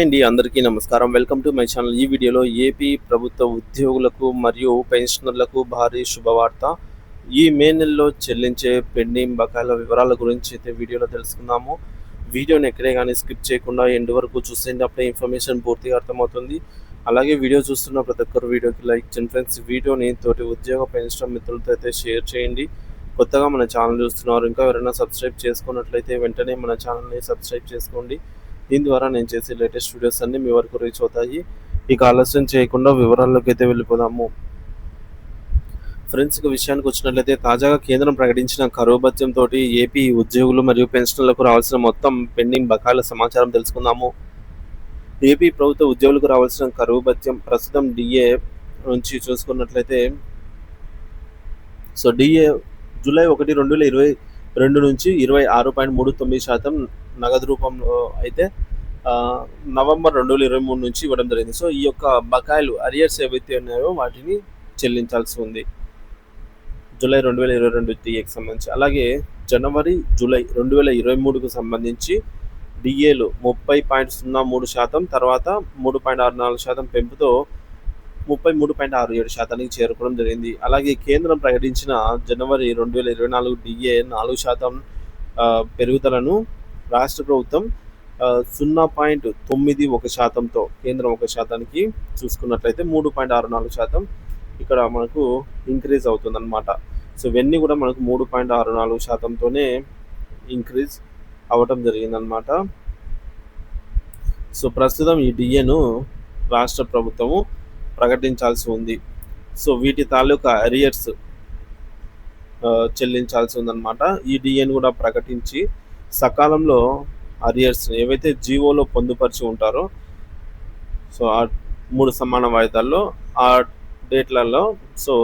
అండి అందరికీ నమస్కారం. Welcome to my channel. ఈ వీడియోలో ఏపీ ప్రభుత్వ ఉద్యోగులకు మరియు పెన్షనర్లకు భారీ శుభవార్త. ఈ మే నెలలో చెల్లించే పెండింగ్ బకాయిల వివరాల గురించి అయితే వీడియోలో తెలుసుకుందాము. వీడియోని ఎక్కడే కానీ స్కిప్ చేయకుండా ఎండ్ వరకు చూసేయండి. అప్పుడే ఇన్ఫర్మేషన్ పూర్తిగా అర్థమవుతుంది. అలాగే వీడియో చూస్తున్న ప్రతి ఒక్కరు వీడియోకి లైక్ చేయండి. ఫ్రెండ్స్ వీడియోని తోటి ఉద్యోగ పెన్షన్ మిత్రులతో అయితే షేర్ చేయండి. కొత్తగా మన ఛానల్ చూస్తున్నారు ఇంకా ఎవరైనా సబ్స్క్రైబ్ చేసుకున్నట్లయితే వెంటనే మన ఛానల్ని సబ్స్క్రైబ్ చేసుకోండి. దీని ద్వారా నేను చేసే లేటెస్ట్ వీడియోస్ అన్ని మీ వరకు రీచ్ అవుతాయి. ఇక ఆలస్యం చేయకుండా వివరాల్లోకి అయితే వెళ్ళిపోదాము. ఫ్రెండ్స్ విషయానికి వచ్చినట్లయితే తాజాగా కేంద్రం ప్రకటించిన కరువు భత్యంతో తోటి ఏపీ ఉద్యోగులు మరియు పెన్షన్లకు రావాల్సిన మొత్తం పెండింగ్ బకాయిల సమాచారం తెలుసుకుందాము. ఏపీ ప్రభుత్వ ఉద్యోగులకు రావాల్సిన కరువు భత్యం ప్రస్తుతం డిఏ నుంచి చూసుకున్నట్లయితే సో డిఏ జూలై ఒకటి రెండు వేల ఇరవై రెండు నుంచి ఇరవై ఆరు పాయింట్ మూడు తొమ్మిది శాతం నగదు రూపంలో అయితే నవంబర్ రెండు వేల ఇరవై మూడు నుంచి ఇవ్వడం జరిగింది. సో ఈ యొక్క బకాయిలు అరియర్స్ ఏవైతే ఉన్నాయో వాటిని చెల్లించాల్సి ఉంది. జూలై రెండు వేల ఇరవై రెండు డిఏకి సంబంధించి. అలాగే జనవరి జూలై రెండు వేల ఇరవై మూడుకు సంబంధించి డిఏలు ముప్పై పాయింట్ సున్నా మూడు శాతం తర్వాత మూడు పాయింట్ ఆరు నాలుగు శాతం పెంపుతో ముప్పై మూడు పాయింట్ ఆరు ఏడు శాతానికి చేరుకోవడం జరిగింది. అలాగే కేంద్రం ప్రకటించిన జనవరి రెండు వేల ఇరవై నాలుగు డిఏ నాలుగు శాతం పెరుగుదలను రాష్ట్ర ప్రభుత్వం సున్నా పాయింట్ తొమ్మిది ఒక శాతంతో కేంద్రం ఒక శాతానికి చూసుకున్నట్లయితే మూడు పాయింట్ ఆరు నాలుగు శాతం ఇక్కడ మనకు ఇంక్రీజ్ అవుతుంది అనమాట సో ఇవన్నీ కూడా మనకు మూడు పాయింట్ ఆరు నాలుగు శాతంతోనే ఇంక్రీజ్ అవ్వటం జరిగిందనమాట సో ప్రస్తుతం ఈ డిఏను రాష్ట్ర ప్రభుత్వము ప్రకటించాల్సి ఉంది. సో వీటి తాలూకా అరియర్స్ చెల్లించాల్సి ఉందన్నమాట. ఈ డిఎన్ కూడా ప్రకటించి సకాలంలో అరియర్స్ ఏవైతే జీవోలో పొందుపరిచి ఉంటారో సో ఆ మూడు సమాన వాయిదాల్లో ఆ డేట్లలో సో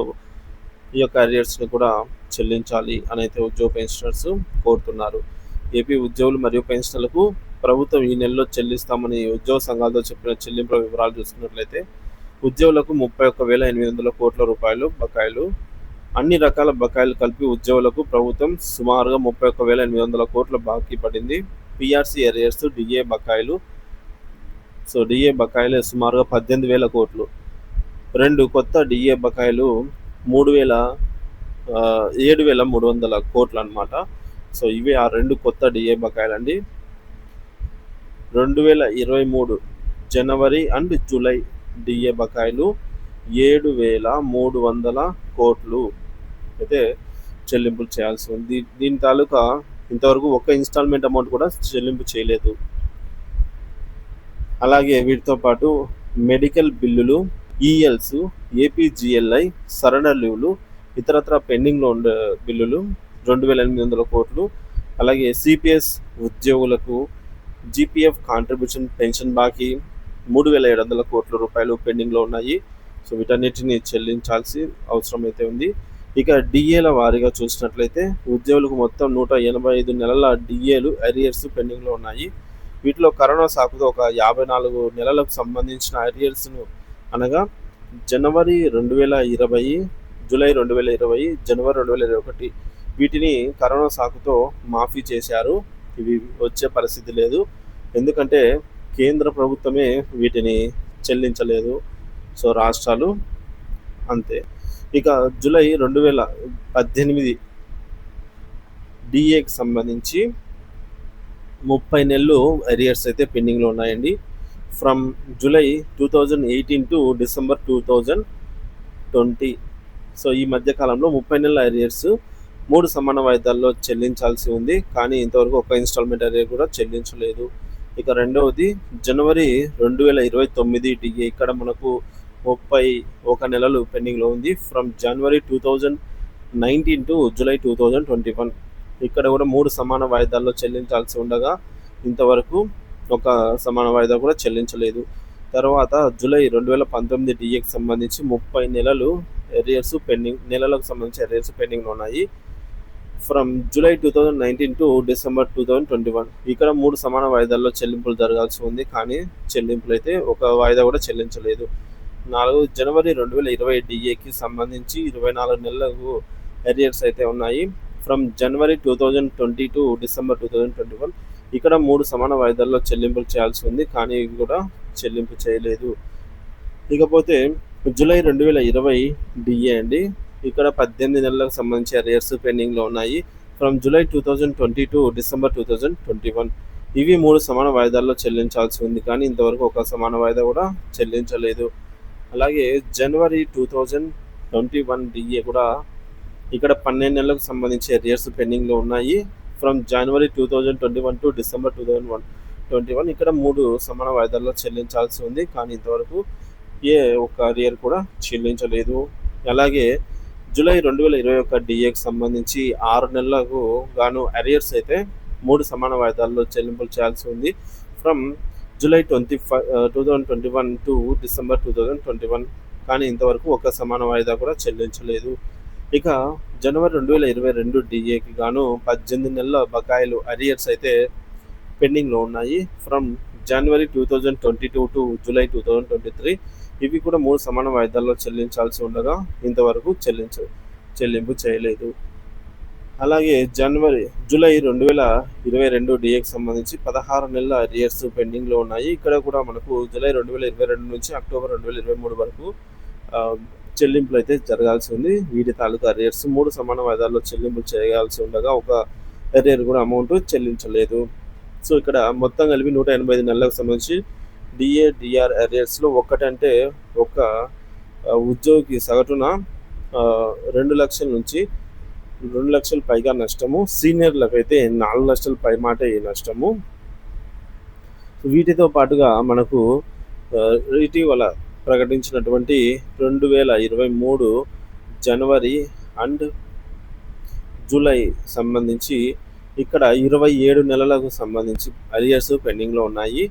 ఈ యొక్క అరియర్స్ని కూడా చెల్లించాలి అనైతే ఉద్యోగ పెన్షనర్స్ కోరుతున్నారు. ఏపీ ఉద్యోగులు మరియు పెన్షనర్లకు ప్రభుత్వం ఈ నెలలో చెల్లిస్తామని ఉద్యోగ సంఘాలతో చెప్పిన చెల్లింపుల వివరాలు చూసుకున్నట్లయితే ఉద్యోగులకు ముప్పై ఒక్క వేల ఎనిమిది వందల కోట్ల రూపాయలు బకాయిలు. అన్ని రకాల బకాయిలు కలిపి ఉద్యోగులకు ప్రభుత్వం సుమారుగా ముప్పై ఒక్క వేల ఎనిమిది వందల కోట్ల బాకీ పడింది. పిఆర్సీ ఎరియర్స్ డిఏ బకాయిలు. సో డిఏ బకాయిలు సుమారుగా పద్దెనిమిది వేల కోట్లు. రెండు కొత్త డిఏ బకాయిలు మూడు వేల ఏడు వేల మూడు వందల కోట్లు అనమాట సో ఇవి ఆ రెండు కొత్త డిఏ బకాయిలు అండి రెండు వేల ఇరవై మూడు జనవరి అండ్ జూలై డిఏ బకాయిలు ఏడు వేల మూడు వందల కోట్లు అయితే చెల్లింపులు చేయాల్సి ఉంది. దీ- దీని తాలూకా ఇంతవరకు ఒక్క ఇన్స్టాల్మెంట్ అమౌంట్ కూడా చెల్లింపు చేయలేదు. అలాగే వీటితో పాటు మెడికల్ బిల్లులు ఈఎల్స్ ఏపీజిఎల్ఐ సరణ లీవ్లు ఇతరత్ర పెండింగ్లో ఉండే బిల్లులు రెండు వేల ఎనిమిది వందల కోట్లు. అలాగే సిపిఎస్ ఉద్యోగులకు జీపీఎఫ్ కాంట్రిబ్యూషన్ పెన్షన్ బాకీ మూడు వేల ఏడు వందల కోట్ల రూపాయలు పెండింగ్లో ఉన్నాయి. సో వీటన్నిటిని చెల్లించాల్సి అవసరం అయితే ఉంది. ఇక డిఏల వారీగా చూసినట్లయితే ఉద్యోగులకు మొత్తం నూట ఎనభై ఐదు నెలల డిఏలు అరియర్స్ పెండింగ్లో ఉన్నాయి. వీటిలో కరోనా సాకుతో ఒక యాభై నాలుగు నెలలకు సంబంధించిన అరియర్స్ను అనగా జనవరి రెండు వేల ఇరవై జూలై రెండు వేల ఇరవై జనవరి రెండు వేల ఇరవై ఒకటి వీటిని కరోనా సాకుతో మాఫీ చేశారు. ఇవి వచ్చే పరిస్థితి లేదు. ఎందుకంటే కేంద్ర ప్రభుత్వమే వీటిని చెల్లించలేదు. సో రాష్ట్రాలు అంతే. ఇక జూలై రెండు వేల పద్దెనిమిది డిఏకి సంబంధించి ముప్పై నెలలు ఎరియర్స్ అయితే పెండింగ్లో ఉన్నాయండి. From July two thousand eighteen to December two thousand twenty. So ఈ మధ్య కాలంలో ముప్పై నెలల ఎరియర్స్ మూడు సమాన వాయిదాల్లో చెల్లించాల్సి ఉంది. కానీ ఇంతవరకు ఒక ఇన్స్టాల్మెంట్ అరియర్ కూడా చెల్లించలేదు. ఇక రెండవది జనవరి రెండు వేల ఇరవై తొమ్మిది డిఏ. ఇక్కడ మనకు ముప్పై ఒక నెలలు పెండింగ్లో ఉంది. From January two thousand nineteen to July two thousand twenty one. ఇక్కడ కూడా మూడు సమాన వాయిదాల్లో చెల్లించాల్సి ఉండగా ఇంతవరకు ఒక సమాన వాయిదా కూడా చెల్లించలేదు. తర్వాత జూలై రెండు వేల పంతొమ్మిది డిఏకి సంబంధించి ముప్పై నెలలు ఎరియర్స్ పెండింగ్ నెలలకు సంబంధించి ఎరియర్స్ పెండింగ్లో ఉన్నాయి. From July two thousand nineteen to December two thousand twenty one ఇక్కడ మూడు సమాన వాయిదాల్లో చెల్లింపులు జరగాల్సి ఉంది కానీ చెల్లింపులు అయితే ఒక వాయిదా కూడా చెల్లించలేదు. నాలుగు జనవరి రెండు వేల ఇరవై డిఏకి సంబంధించి ఇరవై నాలుగు నెలలకు ఎరియర్స్ అయితే ఉన్నాయి. From January two thousand twenty to December two thousand twenty one ఇక్కడ మూడు సమాన వాయిదాల్లో చెల్లింపులు చేయాల్సి ఉంది కానీ ఇవి కూడా చెల్లింపు చేయలేదు. ఇకపోతే జూలై రెండు వేల ఇరవై డిఏ అండి. ఇక్కడ పద్దెనిమిది నెలలకు సంబంధించి అరియర్స్ పెండింగ్లో ఉన్నాయి. From July two thousand twenty to December two thousand twenty one ఇవి మూడు సమాన వాయిదాల్లో చెల్లించాల్సి ఉంది. కానీ ఇంతవరకు ఒక సమాన వాయిదా కూడా చెల్లించలేదు. అలాగే January two thousand twenty one DA కూడా ఇక్కడ పన్నెండు నెలలకు సంబంధించి అరియర్స్ పెండింగ్లో ఉన్నాయి. From January two thousand twenty one to December two thousand one twenty one ఇక్కడ మూడు సమాన వాయిదాల్లో చెల్లించాల్సి ఉంది. కానీ ఇంతవరకు ఏ ఒక్క అరియర్ కూడా చెల్లించలేదు. అలాగే జూలై రెండు వేల ఇరవై ఒక్క డిఏకి సంబంధించి ఆరు నెలలకు గాను అరియర్స్ అయితే మూడు సమాన వాయిదాల్లో చెల్లింపులు చేయాల్సి ఉంది. From July twenty five two thousand twenty one to December two thousand twenty one కానీ ఇంతవరకు ఒక సమాన వాయిదా కూడా చెల్లించలేదు. ఇక జనవరి రెండు వేల ఇరవై రెండు డిఏకి గాను పద్దెనిమిది నెలల బకాయిలు అరియర్స్ అయితే పెండింగ్లో ఉన్నాయి. From January two thousand twenty two to July two thousand twenty three ఇవి కూడా మూడు సమాన వాయిదాల్లో చెల్లించాల్సి ఉండగా ఇంతవరకు చెల్లించ చెల్లింపు చేయలేదు. అలాగే జనవరి జూలై రెండు వేల ఇరవై రెండు డిఏకి సంబంధించి పదహారు నెలల అరియర్స్ పెండింగ్లో ఉన్నాయి. ఇక్కడ కూడా మనకు జూలై రెండు వేల ఇరవై రెండు నుంచి అక్టోబర్ రెండు వేల ఇరవై మూడు వరకు చెల్లింపులు అయితే జరగాల్సి ఉంది. వీటి తాలూకా అరియర్స్ మూడు సమాన వాయిదాల్లో చెల్లింపులు చేయాల్సి ఉండగా ఒక అరియర్ కూడా అమౌంట్ చెల్లించలేదు. సో ఇక్కడ మొత్తం కలిపి నూట ఎనభై ఐదు నెలలకు సంబంధించి డిఏ డిఆర్ అరియర్స్లో ఒక్కటంటే ఒక ఉద్యోగికి సగటున రెండు లక్షల నుంచి రెండు లక్షల పైగా నష్టము సీనియర్లకు అయితే నాలుగు లక్షల పై మాట ఈ నష్టము. వీటితో పాటుగా మనకు ఇటీవల ప్రకటించినటువంటి రెండు వేల ఇరవై మూడు జనవరి అండ్ జూలై సంబంధించి ఇక్కడ ఇరవై ఏడు నెలలకు సంబంధించి అరియర్స్ పెండింగ్లో ఉన్నాయి.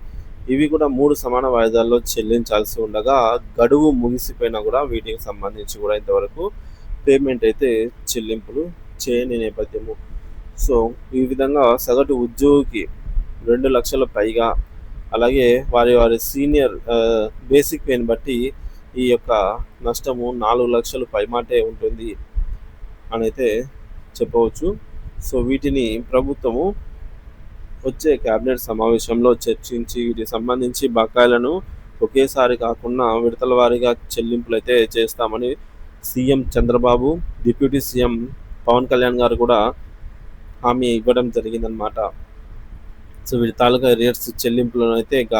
ఇవి కూడా మూడు సమాన వాయిదాల్లో చెల్లించాల్సి ఉండగా గడువు ముగిసిపోయినా కూడా వీటికి సంబంధించి కూడా ఇంతవరకు పేమెంట్ అయితే చెల్లింపులు చేయని నేపథ్యము. సో ఈ విధంగా సగటు ఉద్యోగికి రెండు లక్షల పైగా అలాగే వారి వారి సీనియర్ బేసిక్ పేని బట్టి ఈ యొక్క నష్టము నాలుగు లక్షలు పైమాటే ఉంటుంది అని అయితే చెప్పవచ్చు. సో వీటిని ప్రభుత్వము వచ్చే కేబినెట్ సమావేశంలో చర్చించి వీటికి సంబంధించి బకాయిలను ఒకేసారి కాకుండా విడతల వారీగా చెల్లింపులు అయితే చేస్తామని CM Chandrababu deputy CM Pawan Kalyan గారు కూడా హామీ ఇవ్వడం జరిగిందనమాట సో వీటి తాలూకా రేట్స్ చెల్లింపులను అయితే ఇక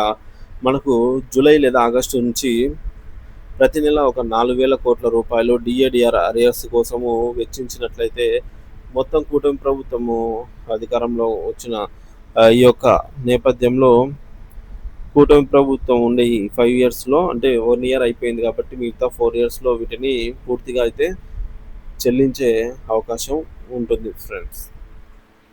మనకు జూలై లేదా ఆగస్టు నుంచి ప్రతి నెల ఒక నాలుగు వేల కోట్ల రూపాయలు డిఏడిఆర్ అరియర్స్ కోసము వెచ్చించినట్లయితే మొత్తం కూటమి ప్రభుత్వము అధికారంలో వచ్చిన ఈ యొక్క నేపథ్యంలో కూటమి ప్రభుత్వం ఉండే ఈ ఫైవ్ ఇయర్స్లో అంటే వన్ ఇయర్ అయిపోయింది కాబట్టి మిగతా ఫోర్ ఇయర్స్లో వీటిని పూర్తిగా అయితే చెల్లించే అవకాశం ఉంటుంది ఫ్రెండ్స్